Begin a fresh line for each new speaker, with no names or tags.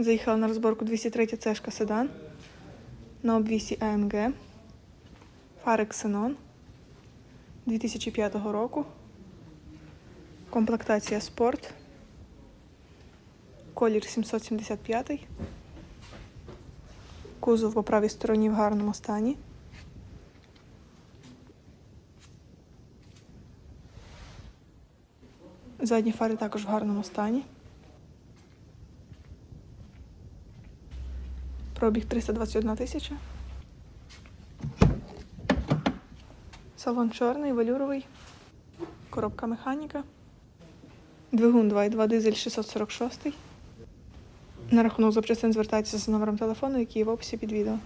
Заїхала на розборку 203 цешка седан на обвісі AMG. Фари Xenon 2005 року. Комплектація спорт. Колір 775. Кузов по правій стороні в гарному стані. Задні фари також в гарному стані. Пробіг 321 тисяча. Салон чорний, валюровий. Коробка механіка. Двигун 2.2 дизель 646. На рахунок запчастин звертайтеся за номером телефону, який є в описі під відео.